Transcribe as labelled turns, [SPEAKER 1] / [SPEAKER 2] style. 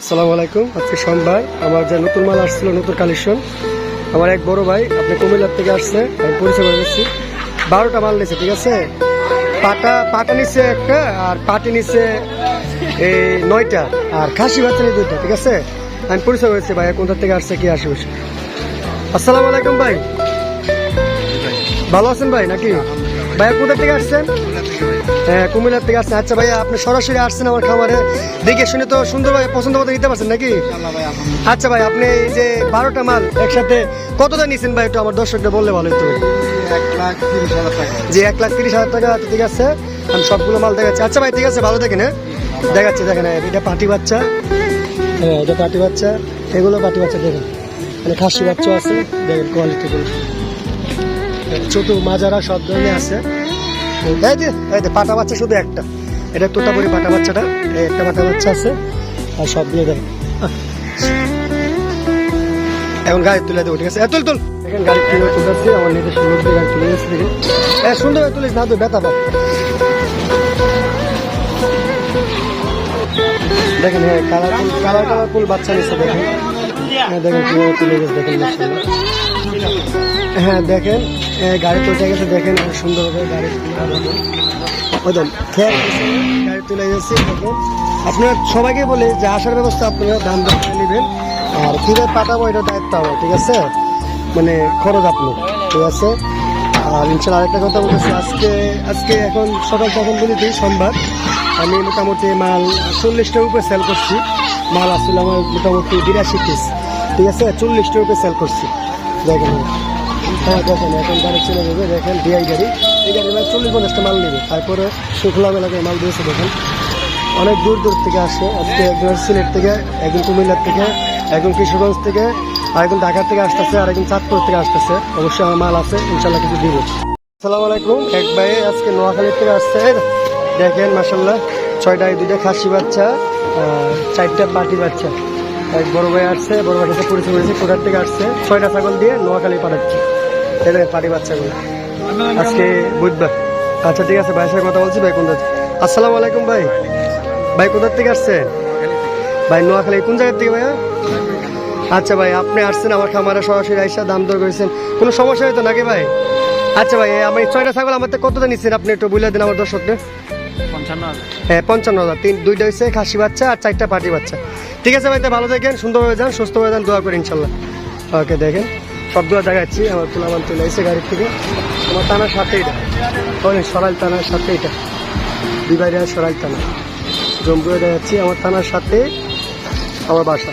[SPEAKER 1] আসসালামু আলাইকুম আজকে সোমবার আমার যে নতুন মাল আসছিল নতুন কালেকশন আমার এক বড় ভাই আপনি কুমিল্লার থেকে আসছে আমি পরিচয় করে দিচ্ছি। বারোটা মাল নিচ্ছে ঠিক আছে? পাটা পাটা নিচ্ছে একটা আর পাটি নিচ্ছে এই নয়টা আর খাসি বাচ্চা নিয়ে দুইটা ঠিক আছে? আমি পরিচয় করেছি ভাই কোথা থেকে আসছে কি আসে বসে আসসালামু আলাইকুম ভাই। ভালো আছেন ভাই নাকি? ভাইয়া কোথা থেকে আসছেন? হ্যাঁ কুমিল্লার থেকে আসছেন। আচ্ছা ভাইয়া আপনি সরাসরি আসছেন আমার খামারে। দেখে শুনে তো সুন্দরভাবে পছন্দ মতো দিতে পারছেন নাকি? আচ্ছা ভাই আপনি এই যে বারোটা মাল একসাথে কতটা নিছেন ভাই একটু আমার দর্শকদের বললে ভালো হতো। যে এক লাখ তিরিশ হাজার টাকা ঠিক আছে। আমি সবগুলো মাল দেখাচ্ছি। আচ্ছা ভাই ঠিক আছে ভালো দেখেন হ্যাঁ? দেখাচ্ছি দেখেন হ্যাঁ, এটা পাটি বাচ্চা। হ্যাঁ এটা পাটি বাচ্চা। এগুলো পাটি বাচ্চা দেখেন। মানে খাসি বাচ্চা আছে দেখেন কোয়ালিটিগুলো ছোট মাজারা সব ধরনের আছে। এই যে এই যে পাটা বাচ্চা শুধু একটা। এটা তোতাপুরি পাটা বাচ্চাটা, এই একটা পাটা বাচ্চা আছে, আর সব দিয়ে দেন। এখন গাড়ি তুলে দেবো, ঠিক আছে? তুল তুল। এখন গাড়ি তুলে তুলেছি, আমার নিজস্ব লোক দিয়ে গাড়ি তুলে গেছি দেখে এ, সুন্দর করে তুলিস না, তুই ব্যথা পাব দেখেন হ্যাঁ কালার কালার ফুল বাচ্চা নিচ্ছে দেখেন। হ্যাঁ দেখেন তুলে গেছে দেখেন। হ্যাঁ দেখেন গাড়ি তুলতে গেছে, দেখেন সুন্দরভাবে গাড়ি খেয়াল গাড়ি তুলে গেছি, দেখেন। আপনার সবাইকে বলে যে, আসার ব্যবস্থা আপনারা দাম দাম নেবেন, আর কীভাবে পাঠাবো এটা দায়িত্ব হবে ঠিক আছে? মানে খরচ আপনি ঠিক আছে? আর ইনশাল্লাহ আরেকটা কথা বলতেছি, আজকে আজকে এখন সকাল বলি দিই, সোমবার। আমি মোটামুটি মাল চল্লিশটার উপরে সেল করছি। মাল আসলে আমার মোটামুটি বিরাশি পিস ঠিক আছে? চল্লিশটার উপরে সেল করছি। দেখেন। হ্যাঁ দেখেন, এখন গাড়ি চলে যাবে, দেখেন ডিআই গাড়ি। এই গাড়ি ভাই চল্লিশ পঞ্চাশটা মাল নেবে। তারপরে শুক্লা এলাকায় মাল দিয়েছে, দেখেন। অনেক দূর দূর থেকে আসে, আজকে একজন সিলেট থেকে, একজন কুমিল্লার থেকে, একজন কিশোরগঞ্জ থেকে আর একজন ঢাকার থেকে আসতেছে আর একজন চাঁদপুর থেকে আসতেছে। অবশ্যই আমার মাল আছে ইনশাল্লাহ কিছু দিব। আসসালামু আলাইকুম। এক ভাই আজকে নোয়াখালীর থেকে আসছে। দেখেন মাসাল্লাহ ছয়টায় দুইটা খাসি বাচ্চা চারটা পাটি বাচ্চা। এক বড় ভাই আসছে, বড় সাথে পরিচয় করেছে কোটার থেকে আসছে? ছয়টা ছাগল দিয়ে নোয়াখালী পাঠাচ্ছে। এই পাটি বাচ্চাগুলো। আজকে বুধবার। আচ্ছা ঠিক আছে ভাইয়ের সাথে কথা বলছি ভাই কোন আসসালামু আলাইকুম ভাই। ভাই কোথার থেকে আসছেন? ভাই নোয়াখালী কোন জায়গার থেকে ভাইয়া? আচ্ছা ভাই আপনি আসছেন আমার খামারে সরাসরি আইসা দাম দর করেছেন। কোনো সমস্যা হয়তো নাকি ভাই? আচ্ছা ভাই আমি ছয়টা ছাগল আমার থেকে কতটা নিচ্ছেন? আপনি একটু বুঝলে দিন আমার দর্শকদের। হ্যাঁ পঞ্চান্ন হাজার। তিন দুইটা হচ্ছে খাসি বাচ্চা আর চারটা পাটি বাচ্চা। ঠিক আছে ভাই তা ভালো থাকেন সুন্দরভাবে যান সুস্থভাবে যান দোয়া করি ইনশাল্লাহ। ওকে দেখেন। সবগুলো দেখাচ্ছি আমার তুলাবান চলে এসে গাড়ির থেকে। আমার টানার সাথে এটা। ওই সরাইল টানার সাথে এটা। বিবাহিরা সরাইল টানা। জম্বুয়ে দেখাচ্ছি আমার টানার সাথে, আমার বাসা।